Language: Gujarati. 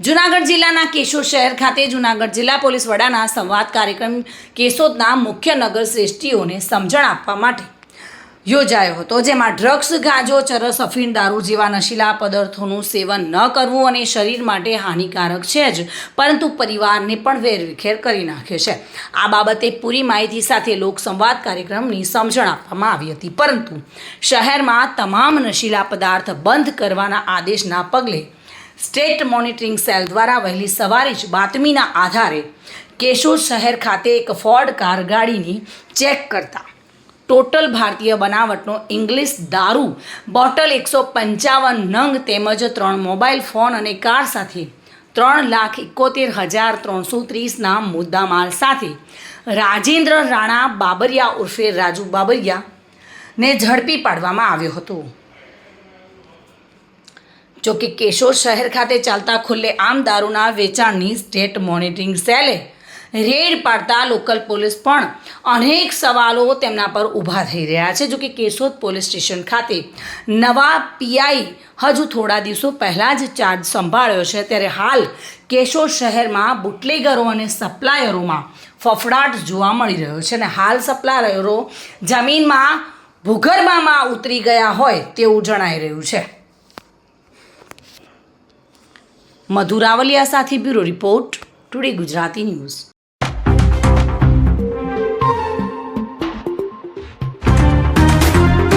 જુનાગઢ જિલ્લાના કેશોદ શહેર ખાતે જુનાગઢ જિલ્લા પોલીસ વડાના સંવાદ કાર્યક્રમ કેશોદના મુખ્ય નગર શ્રેષ્ઠીઓને સમજણ આપવા માટે યોજાયો હતો, જેમાં ડ્રગ્સ, ગાંજો, ચરસ, અફીણ દારૂ જેવા નશીલા પદાર્થોનું સેવન ન કરવું અને શરીર માટે હાનિકારક છે જ, પરંતુ પરિવારને પણ વેરવિખેર કરી નાખે છે. આ બાબતે પૂરી માહિતી સાથે લોક સંવાદ કાર્યક્રમની સમજણ આપવામાં આવી હતી. પરંતુ શહેરમાં તમામ નશીલા પદાર્થ બંધ કરવાના આદેશના પગલે સ્ટેટ મોનિટરિંગ સેલ દ્વારા વહેલી સવારે જ બાતમીના આધારે કેશોદ શહેર ખાતે એક ફોર્ડ કાર ગાડીની ચેક કરતા. ટોટલ ભારતીય બનાવટનો ઇંગ્લિશ દારૂ, બોટલ એકસો પંચાવન, નંગ તેમજ ત્રણ મોબાઈલ ફોન અને કાર સાથે ત્રણ લાખ એકોતેર હજાર ત્રણસો ત્રીસના મુદ્દામાલ સાથે રાજેન્દ્ર રાણા બાબરિયા ઉર્ફે રાજુ બાબરિયા ને ઝડપી પાડવામાં આવ્યો હતો. જો કે કેશોદ શહેર ખાતે ચાલતા ખુલ્લે આમ દારૂના વેચાણની સ્ટેટ મોનિટરિંગ સેલે રેડ પાડતા લોકલ પોલીસ પણ અનેક સવાલો તેમના પર ઊભા થઈ રહ્યા છે. જો કે કેશોદ પોલીસ સ્ટેશન ખાતે નવા પીઆઈ હજુ થોડા દિવસો પહેલાં જ ચાર્જ સંભાળ્યો છે. ત્યારે હાલ કેશોદ શહેરમાં બુટલેગરો અને સપ્લાયરોમાં ફફડાટ જોવા મળી રહ્યો છે અને હાલ સપ્લાયરો જમીનમાં ભૂગર્ભમાં ઉતરી ગયા હોય તેવું જણાઈ રહ્યું છે. મધુરાવલિયા સાથે bureau report today Gujarati news.